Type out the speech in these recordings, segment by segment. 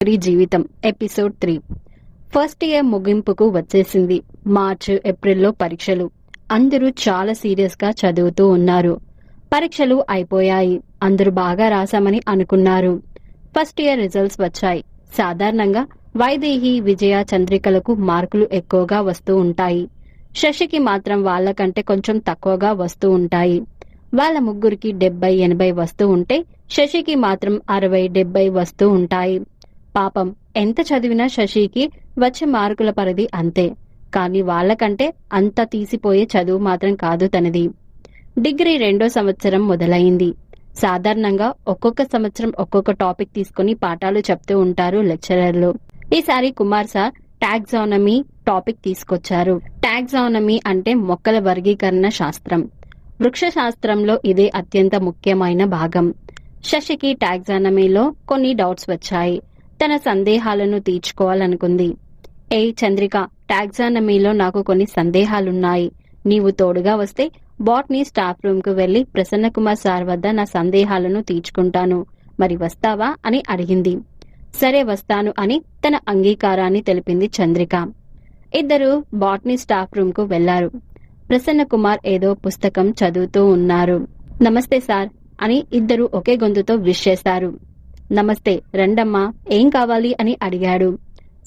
Degree జీవితం episode three. First year ముగింపుకు వచ్చేసింది. మార్చ్ ఏప్రిల్లో పరీక్షలు. అందరూ చాలా సీరియస్గా చదువుతూ ఉన్నారు. పరీక్షలు అయిపోయాయి. అందరూ బాగా రాశామని అనుకున్నారు. ఫస్ట్ ఇయర్ రిజల్ట్స్ వచ్చాయి. సాధారణంగా వైదేహి విజయ చంద్రికలకు మార్కులు ఎక్కువగా వస్తూ ఉంటాయి. శశికి మాత్రం వాళ్ళకంటే కొంచెం తక్కువగా వస్తూ ఉంటాయి. వాళ్ళ ముగ్గురికి డెబ్బై ఎనభై వస్తూ ఉంటే శశికి మాత్రం అరవై డెబ్బై వస్తూ ఉంటాయి. పాపం ఎంత చదివినా శశికి వచ్చే మార్కుల పరిధి అంతే. కానీ వాళ్ళకంటే అంత తీసిపోయే చదువు మాత్రం కాదు తనది. డిగ్రీ రెండో సంవత్సరం మొదలైంది. సాధారణంగా ఒక్కొక్క సంవత్సరం ఒక్కొక్క టాపిక్ తీసుకుని పాఠాలు చెప్తూ ఉంటారు లెక్చరర్లు. ఈసారి కుమార్ సార్ టాక్సానమీ టాపిక్ తీసుకొచ్చారు. టాక్సానమీ అంటే మొక్కల వర్గీకరణ శాస్త్రం. వృక్ష శాస్త్రంలో ఇదే అత్యంత ముఖ్యమైన భాగం. శశికి టాక్సానమీలో కొన్ని డౌట్స్ వచ్చాయి. తన సందేహాలను తీర్చుకోవాలనుకుంది. ఏ చంద్రిక టాక్సానమీలో నాకు కొన్ని సందేహాలున్నాయి. నీవు తోడుగా వస్తే బాట్నీ స్టాఫ్ రూమ్కు వెళ్ళి ప్రసన్న కుమార్ సార్ వద్ద నా సందేహాలను తీర్చుకుంటాను. మరి వస్తావా? అని అడిగింది. సరే వస్తాను అని తన అంగీకారాన్ని తెలిపింది చంద్రిక. ఇద్దరు బాట్నీ స్టాఫ్ రూమ్కు వెళ్ళారు. ప్రసన్న కుమార్ ఏదో పుస్తకం చదువుతూ ఉన్నారు. నమస్తే సార్ అని ఇద్దరు ఒకే గొంతుతో విష్ చేశారు. నమస్తే రండమ్మా ఏం కావాలి అని అడిగాడు.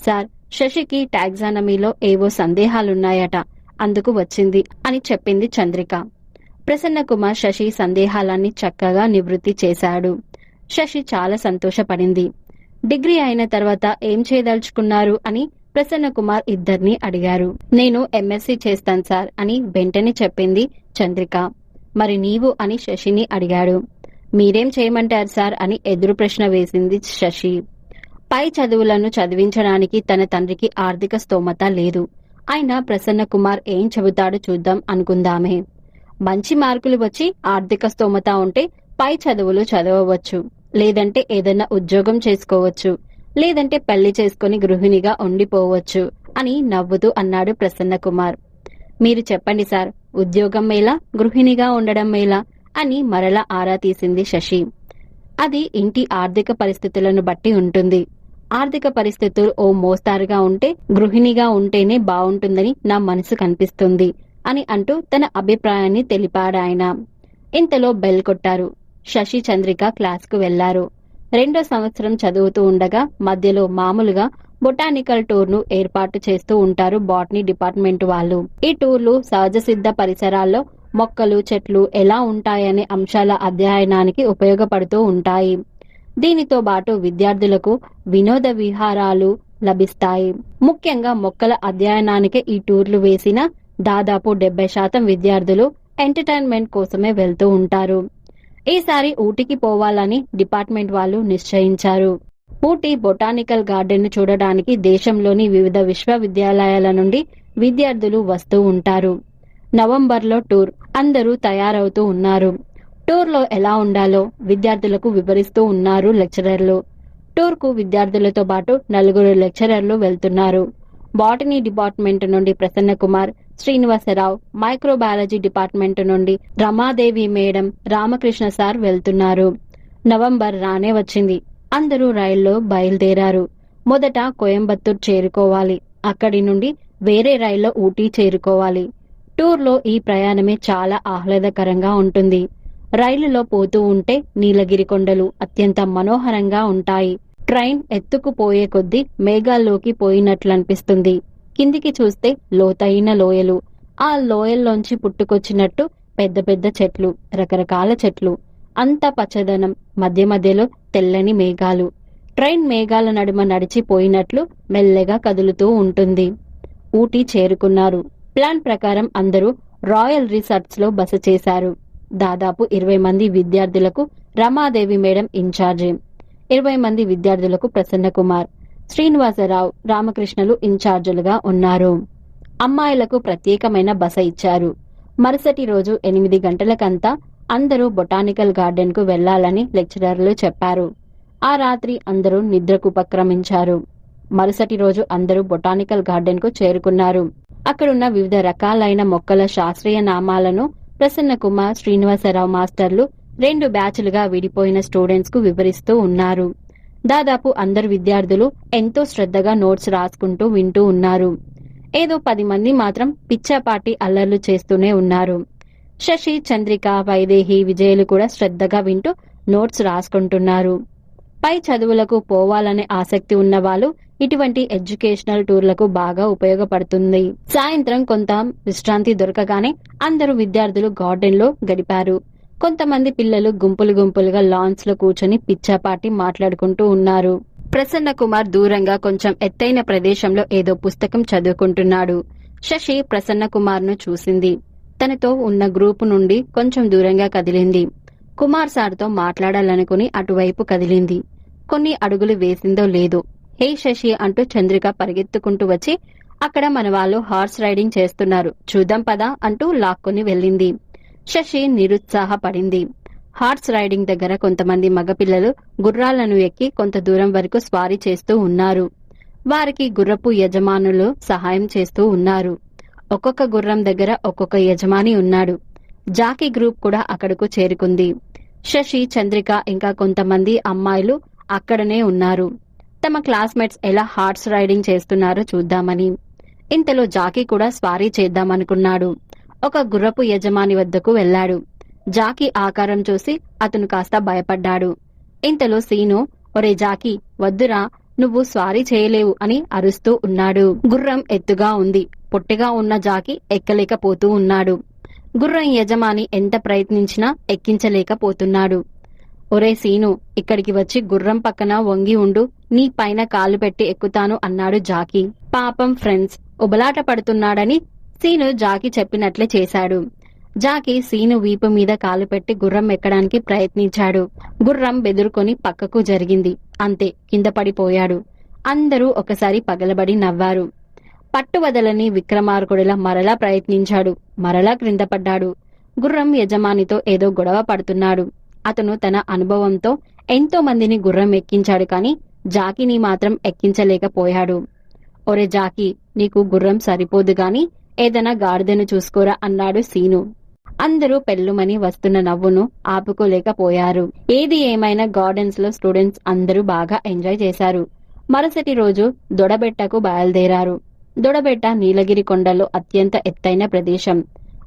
సార్ శశికి టాక్సానమీలో ఏవో సందేహాలున్నాయట అందుకు వచ్చింది అని చెప్పింది చంద్రిక. ప్రసన్న కుమార్ శశి సందేహాలన్నీ చక్కగా నివృత్తి చేశాడు. శశి చాలా సంతోషపడింది. డిగ్రీ అయిన తర్వాత ఏం చేయదలుచుకున్నారు అని ప్రసన్న కుమార్ ఇద్దరిని అడిగారు. నేను ఎంఎస్సీ చేస్తాను సార్ అని వెంటనే చెప్పింది చంద్రిక. మరి నీవు అని శశిని అడిగాడు. మీరేం చేయమంటారు సార్? అని ఎదురు ప్రశ్న వేసింది శశి. పై చదువులను చదివించడానికి తన తండ్రికి ఆర్థిక స్తోమత లేదు. అయినా ప్రసన్న కుమార్ ఏం చెబుతాడో చూద్దాం అనుకుందామే. మంచి మార్కులు వచ్చి ఆర్థిక స్తోమత ఉంటే పై చదువులు చదవవచ్చు. లేదంటే ఏదైనా ఉద్యోగం చేసుకోవచ్చు. లేదంటే పెళ్ళి చేసుకుని గృహిణిగా ఉండిపోవచ్చు అని నవ్వుతూ అన్నాడు ప్రసన్న కుమార్. మీరు చెప్పండి సార్ ఉద్యోగం మేలా? గృహిణిగా ఉండడం మేలా? అని మరలా ఆరా తీసింది శశి. అది ఇంటి ఆర్థిక పరిస్థితులను బట్టి ఉంటుంది. ఆర్థిక పరిస్థితులు ఓ మోస్తారుగా ఉంటే గృహిణిగా ఉంటేనే బాగుంటుందని నా మనసు కనిపిస్తుంది అని అంటూ తన అభిప్రాయాన్ని తెలిపాడాయన. ఇంతలో బెల్ కొట్టారు. శశి చంద్రిక క్లాస్కు వెళ్ళారు. రెండో సంవత్సరం చదువుతూ ఉండగా మధ్యలో మామూలుగా బొటానికల్ టూర్ను ఏర్పాటు చేస్తూ ఉంటారు బాటనీ డిపార్ట్మెంట్ వాళ్ళు. ఈ టూర్లు సహజ సిద్ధ పరిసరాల్లో మొక్కలు చెట్లు ఎలా ఉంటాయనే అంశాల అధ్యయనానికి ఉపయోగపడుతూ ఉంటాయి. దీనితో పాటు విద్యార్థులకు వినోద విహారాలు లభిస్తాయి. ముఖ్యంగా మొక్కల అధ్యయనానికి ఈ టూర్లు వేసిన దాదాపు డెబ్బై శాతం విద్యార్థులు ఎంటర్టైన్మెంట్ కోసమే వెళ్తూ ఉంటారు. ఈసారి ఊటీకి పోవాలని డిపార్ట్మెంట్ వాళ్ళు నిశ్చయించారు. ఊటీ బొటానికల్ గార్డెన్ను చూడడానికి దేశంలోని వివిధ విశ్వవిద్యాలయాల నుండి విద్యార్థులు వస్తూ ఉంటారు. నవంబర్లో టూర్ అందరూ తయారవుతూ ఉన్నారు. టూర్లో ఎలా ఉండాలో విద్యార్థులకు వివరిస్తూ ఉన్నారు లెక్చరర్లు. టూర్కు విద్యార్థులతో పాటు నలుగురు లెక్చరర్లు వెళ్తున్నారు. బాటనీ డిపార్ట్మెంట్ నుండి ప్రసన్న కుమార్ శ్రీనివాసరావు మైక్రోబయాలజీ డిపార్ట్మెంట్ నుండి రమాదేవి మేడం రామకృష్ణ సార్ వెళ్తున్నారు. నవంబర్ రానే వచ్చింది. అందరూ రైల్లో బయలుదేరారు. మొదట కోయంబత్తూర్ చేరుకోవాలి. అక్కడి నుండి వేరే రైల్లో ఊటీ చేరుకోవాలి. టూర్లో ఈ ప్రయాణమే చాలా ఆహ్లాదకరంగా ఉంటుంది. రైలులో పోతూ ఉంటే నీలగిరి కొండలు అత్యంత మనోహరంగా ఉంటాయి. ట్రైన్ ఎత్తుకుపోయే కొద్దీ మేఘాల్లోకి పోయినట్లనిపిస్తుంది. కిందికి చూస్తే లోతైన లోయలు. ఆ లోయల్లోంచి పుట్టుకొచ్చినట్టు పెద్ద పెద్ద చెట్లు రకరకాల చెట్లు. అంత పచ్చదనం మధ్య మధ్యలో తెల్లని మేఘాలు. ట్రైన్ మేఘాల నడుమ నడిచిపోయినట్లు మెల్లగా కదులుతూ ఉంటుంది. ఊటీ చేరుకున్నారు. ప్లాన్ ప్రకారం అందరూ రాయల్ రిసార్ట్స్లో బస చేశారు. దాదాపు ఇరవై మంది విద్యార్థులకు రమాదేవి మేడం ఇన్ఛార్జి. ఇరవై మంది విద్యార్థులకు ప్రసన్న కుమార్ శ్రీనివాసరావు రామకృష్ణలు ఇన్ఛార్జీలుగా ఉన్నారు. అమ్మాయిలకు ప్రత్యేకమైన బస ఇచ్చారు. మరుసటి రోజు ఎనిమిది గంటలకంతా అందరూ బొటానికల్ గార్డెన్కు వెళ్ళాలని లెక్చరర్లు చెప్పారు. ఆ రాత్రి అందరూ నిద్రకు ఉపక్రమించారు. మరుసటి రోజు అందరూ బొటానికల్ గార్డెన్కు చేరుకున్నారు. అక్కడున్న వివిధ రకాలైన మొక్కల శాస్త్రీయ నామాలను ప్రసన్న కుమార్ శ్రీనివాసరావు మాస్టర్లు రెండు బ్యాచ్లుగా విడిపోయిన స్టూడెంట్స్కు వివరిస్తూ ఉన్నారు. దాదాపు అందరు విద్యార్థులు ఎంతో శ్రద్ధగా నోట్స్ రాసుకుంటూ వింటూ ఉన్నారు. ఏదో పది మంది మాత్రం పిచ్చాపాటి అల్లర్లు చేస్తూనే ఉన్నారు. శశి చంద్రిక వైదేహి విజయలు కూడా శ్రద్ధగా వింటూ నోట్స్ రాసుకుంటున్నారు. పై చదువులకు పోవాలనే ఆసక్తి ఉన్న వాళ్ళు ఇటువంటి ఎడ్యుకేషనల్ టూర్లకు బాగా ఉపయోగపడుతుంది. సాయంత్రం కొంత విశ్రాంతి దొరకగానే అందరూ విద్యార్థులు గార్డెన్లో గడిపారు. కొంతమంది పిల్లలు గుంపులు గుంపులుగా లాన్స్లో కూర్చొని పిచ్చాపాటి మాట్లాడుకుంటూ ఉన్నారు. ప్రసన్న కుమార్ దూరంగా కొంచెం ఎత్తైన ప్రదేశంలో ఏదో పుస్తకం చదువుకుంటున్నాడు. శశి ప్రసన్న కుమార్ను చూసింది. తనతో ఉన్న గ్రూపు నుండి కొంచెం దూరంగా కదిలింది. కుమార్ సార్తో మాట్లాడాలనుకుని అటువైపు కదిలింది. కొన్ని అడుగులు వేసిందో లేదో హే శశి అంటూ చంద్రిక పరిగెత్తుకుంటూ వచ్చి అక్కడ మన వాళ్ళు హార్స్ రైడింగ్ చేస్తున్నారు. చూద్దాం పదా అంటూ లాక్కొని వెళ్ళింది. శశి నిరుత్సాహపడింది. హార్స్ రైడింగ్ దగ్గర కొంతమంది మగపిల్లలు గుర్రాలను ఎక్కి కొంత దూరం వరకు స్వారీ చేస్తూ ఉన్నారు. వారికి గుర్రపు యజమానులు సహాయం చేస్తూ ఉన్నారు. ఒక్కొక్క గుర్రం దగ్గర ఒక్కొక్క యజమాని ఉన్నాడు. జాకీ గ్రూప్ కూడా అక్కడకు చేరుకుంది. శశి చంద్రిక ఇంకా కొంతమంది అమ్మాయిలు అక్కడనే ఉన్నారు. తమ క్లాస్మేట్స్ ఎలా హార్స్ రైడింగ్ చేస్తున్నారో చూద్దామని. ఇంతలో జాకీ కూడా స్వారీ చేద్దామనుకున్నాడు. ఒక గుర్రపు యజమాని వద్దకు వెళ్ళాడు. జాకీ ఆకారం చూసి అతను కాస్త భయపడ్డాడు. ఇంతలో సీను ఒరే జాకీ వద్దురా నువ్వు స్వారీ చేయలేవు అని అరుస్తూ ఉన్నాడు. గుర్రం ఎత్తుగా ఉంది. పొట్టిగా ఉన్న జాకీ ఎక్కలేకపోతూ ఉన్నాడు. గుర్రం యజమాని ఎంత ప్రయత్నించినా ఎక్కించలేకపోతున్నాడు. ఒరే సీను ఇక్కడికి వచ్చి గుర్రం పక్కన వంగి ఉండు నీ పైన కాలు పెట్టి ఎక్కుతాను అన్నాడు జాకీ. పాపం ఫ్రెండ్స్ ఉబలాట పడుతున్నాడని సీను జాకీ చెప్పినట్లే చేశాడు. జాకీ సీను వీపు మీద కాలు పెట్టి గుర్రం ఎక్కడానికి ప్రయత్నించాడు. గుర్రం బెదురుకొని పక్కకు జరిగింది. అంతే కింద పడిపోయాడు. అందరూ ఒకసారి పగలబడి నవ్వారు. పట్టువదలని విక్రమార్కుడిలా మరలా ప్రయత్నించాడు. మరలా క్రింద పడ్డాడు. గుర్రం యజమానితో ఏదో గొడవ పడుతున్నాడు. అతను తన అనుభవంతో ఎంతో మందిని గుర్రం ఎక్కించాడు కానీ జాకీని మాత్రం ఎక్కించలేకపోయాడు. ఒరే జాకీ నీకు గుర్రం సరిపోదు గాని ఏదైనా గాడిదను చూసుకోరా అన్నాడు సీను. అందరూ పెళ్ళుమని వస్తున్న నవ్వును ఆపుకోలేకపోయారు. ఏది ఏమైనా గార్డెన్స్లో స్టూడెంట్స్ అందరూ బాగా ఎంజాయ్ చేశారు. మరుసటి రోజు దొడబెట్టకు బయలుదేరారు. దొడబెట్ట నీలగిరి కొండలో అత్యంత ఎత్తైన ప్రదేశం.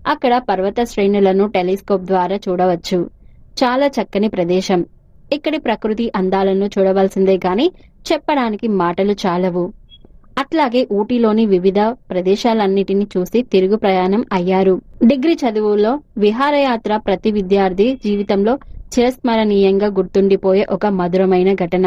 అక్కడ పర్వత శ్రేణులను టెలిస్కోప్ ద్వారా చూడవచ్చు. చాలా చక్కని ప్రదేశం. ఇక్కడి ప్రకృతి అందాలను చూడవలసిందే గాని చెప్పడానికి మాటలు చాలవు. అట్లాగే ఊటీలోని వివిధ ప్రదేశాలన్నిటిని చూసి తిరుగు ప్రయాణం అయ్యారు. డిగ్రీ చదువులో విహారయాత్ర ప్రతి విద్యార్థి జీవితంలో చిరస్మరణీయంగా గుర్తుండిపోయే ఒక మధురమైన ఘటన.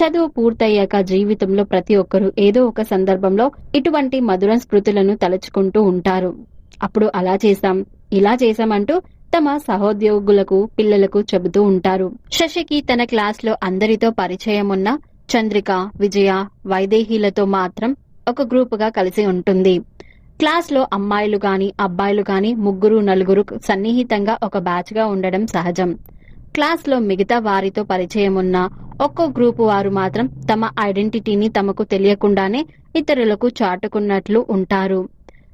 చదువు పూర్తయ్యాక జీవితంలో ప్రతి ఒక్కరూ ఏదో ఒక సందర్భంలో ఇటువంటి మధుర స్మృతులను తలుచుకుంటూ ఉంటారు. అప్పుడు అలా చేశాం ఇలా చేశామంటూ తమ సహోద్యోగులకు పిల్లలకు చెబుతూ ఉంటారు. శశికి తన క్లాస్లో అందరితో పరిచయం ఉన్న చంద్రిక విజయ వైదేహీలతో మాత్రం ఒక గ్రూపుగా కలిసి ఉంటుంది. క్లాస్లో అమ్మాయిలు గాని అబ్బాయిలు గాని ముగ్గురు నలుగురు సన్నిహితంగా ఒక బ్యాచ్గా ఉండడం సహజం. క్లాస్లో మిగతా వారితో పరిచయం ఉన్న ఒక్కో గ్రూపు వారు మాత్రం తమ ఐడెంటిటీని తమకు తెలియకుండానే ఇతరులకు చాటుకున్నట్లు ఉంటారు.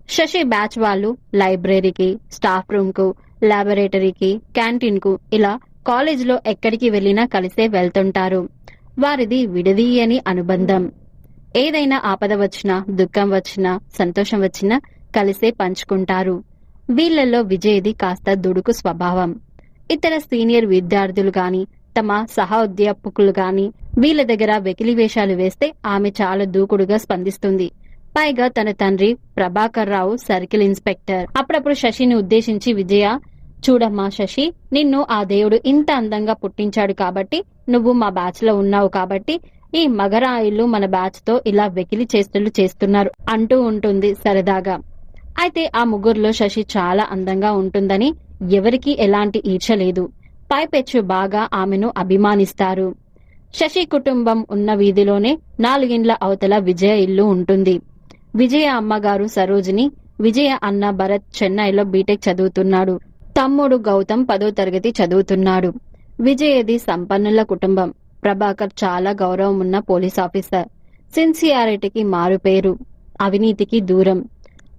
శశి బ్యాచ్ వాళ్ళు లైబ్రరీకి స్టాఫ్ రూమ్కు లాబొరేటరీకి క్యాంటీన్కు ఇలా కాలేజ్లో ఎక్కడికి వెళ్ళినా కలిసే వెళ్తుంటారు. వారిది విడదీయని అనుబంధం. ఏదైనా ఆపద వచ్చినా దుఃఖం వచ్చినా సంతోషం వచ్చినా కలిసే పంచుకుంటారు. వీళ్ళలో విజయ్ది కాస్త దుడుకు స్వభావం. ఇతర సీనియర్ విద్యార్థులు గాని తమ సహోద్యాపకులు గాని వీళ్ళ దగ్గర వెకిలి వేషాలు వేస్తే ఆమె చాలా దూకుడుగా స్పందిస్తుంది. పైగా తన తండ్రి ప్రభాకర్ రావు సర్కిల్ ఇన్స్పెక్టర్. అప్పుడప్పుడు శశిని ఉద్దేశించి విజయ చూడమ్మా శశి నిన్ను ఆ దేవుడు ఇంత అందంగా పుట్టించాడు కాబట్టి నువ్వు మా బ్యాచ్లో ఉన్నావు కాబట్టి ఈ మగరాయిలు మన బ్యాచ్తో ఇలా వెకిలి చేస్తులు చేస్తున్నారు అంటూ ఉంటుంది సరదాగా. అయితే ఆ ముగ్గురులో శశి చాలా అందంగా ఉంటుందని ఎవరికీ ఎలాంటి ఈర్ష లేదు. పైపెచ్చు బాగా ఆమెను అభిమానిస్తారు. శశి కుటుంబం ఉన్న వీధిలోనే నాలుగిండ్ల అవతల విజయ ఇల్లు ఉంటుంది. విజయ అమ్మగారు సరోజిని విజయ అన్న భరత్ చెన్నైలో బీటెక్ చదువుతున్నాడు. తమ్ముడు గౌతమ్ పదో తరగతి చదువుతున్నాడు. విజయది సంపన్నుల కుటుంబం. ప్రభాకర్ చాలా గౌరవం ఉన్న పోలీస్ ఆఫీసర్. సిన్సియారిటీకి మారుపేరు అవినీతికి దూరం.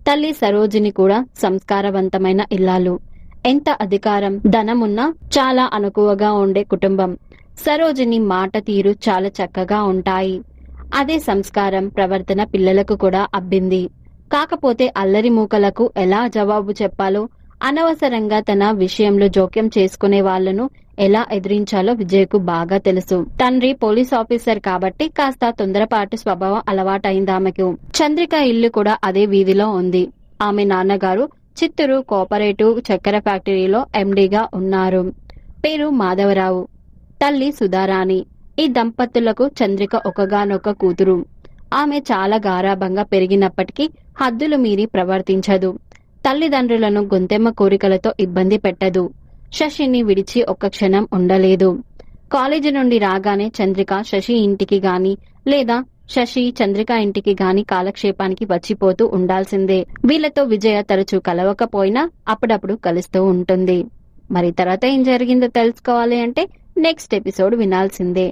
తల్లి సరోజిని కూడా సంస్కారవంతమైన ఇల్లాలు. ఎంత అధికారం ధనమున్నా చాలా అనుకువగా ఉండే కుటుంబం. సరోజిని మాట తీరు చాలా చక్కగా ఉంటాయి. అదే సంస్కారం ప్రవర్తన పిల్లలకు కూడా అబ్బింది. కాకపోతే అల్లరి మూకలకు ఎలా జవాబు చెప్పాలో అనవసరంగా తన విషయంలో జోక్యం చేసుకునే వాళ్ళను ఎలా ఎదిరించాలో విజయ్కు బాగా తెలుసు. తండ్రి పోలీస్ ఆఫీసర్ కాబట్టి కాస్త తొందరపాటు స్వభావం అలవాటైంది ఆమెకు. చంద్రిక ఇల్లు కూడా అదే వీధిలో ఉంది. ఆమె నాన్నగారు చిత్తూరు కోఆపరేటివ్ చక్కెర ఫ్యాక్టరీలో ఎండీగా ఉన్నారు. పేరు మాధవరావు. తల్లి సుధారాణి. ఈ దంపతులకు చంద్రిక ఒకగానొక కూతురు. ఆమె చాలా గారాభంగా పెరిగినప్పటికీ హద్దులు మీరి ప్రవర్తించదు. తల్లిదండ్రులను గొంతెమ్మ కోరికలతో ఇబ్బంది పెట్టదు. శశిని విడిచి ఒక్క క్షణం ఉండలేదు. కాలేజీ నుండి రాగానే చంద్రిక శశి ఇంటికి గాని లేదా శశి చంద్రిక ఇంటికి గాని కాలక్షేపానికి వచ్చిపోతూ ఉండాల్సిందే. వీళ్ళతో విజయ తరచూ కలవకపోయినా అప్పుడప్పుడు కలుస్తూ ఉంటుంది. మరి తర్వాత ఏం జరిగిందో తెలుసుకోవాలి అంటే నెక్స్ట్ ఎపిసోడ్ వినాల్సిందే.